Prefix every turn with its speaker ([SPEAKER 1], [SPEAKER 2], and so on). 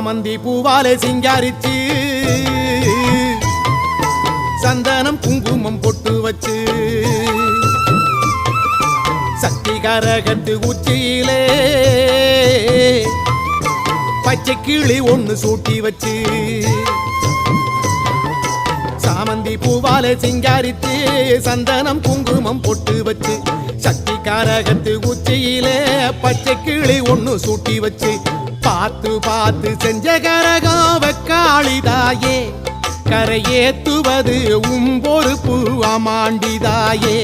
[SPEAKER 1] சாமந்தி பூவாலே சிங்காரிச்சு சந்தனம் குங்குமம் பொட்டு வச்சு சக்தி கரகத்து உச்சியிலே பச்சை கிளி ஒண்ணு சூட்டி வச்சு சாமந்தி பூவாலே சிங்காரித்து சந்தனம் குங்குமம் பொட்டு வச்சு. கரகத்து உச்சியிலே பச்சை கிளி ஒண்ணு சூட்டி வச்சு பார்த்து பார்த்து செஞ்ச கரகம் காளிதாயே கரையேத்துவது உம் பொறுப்பு அமாண்டிதாயே.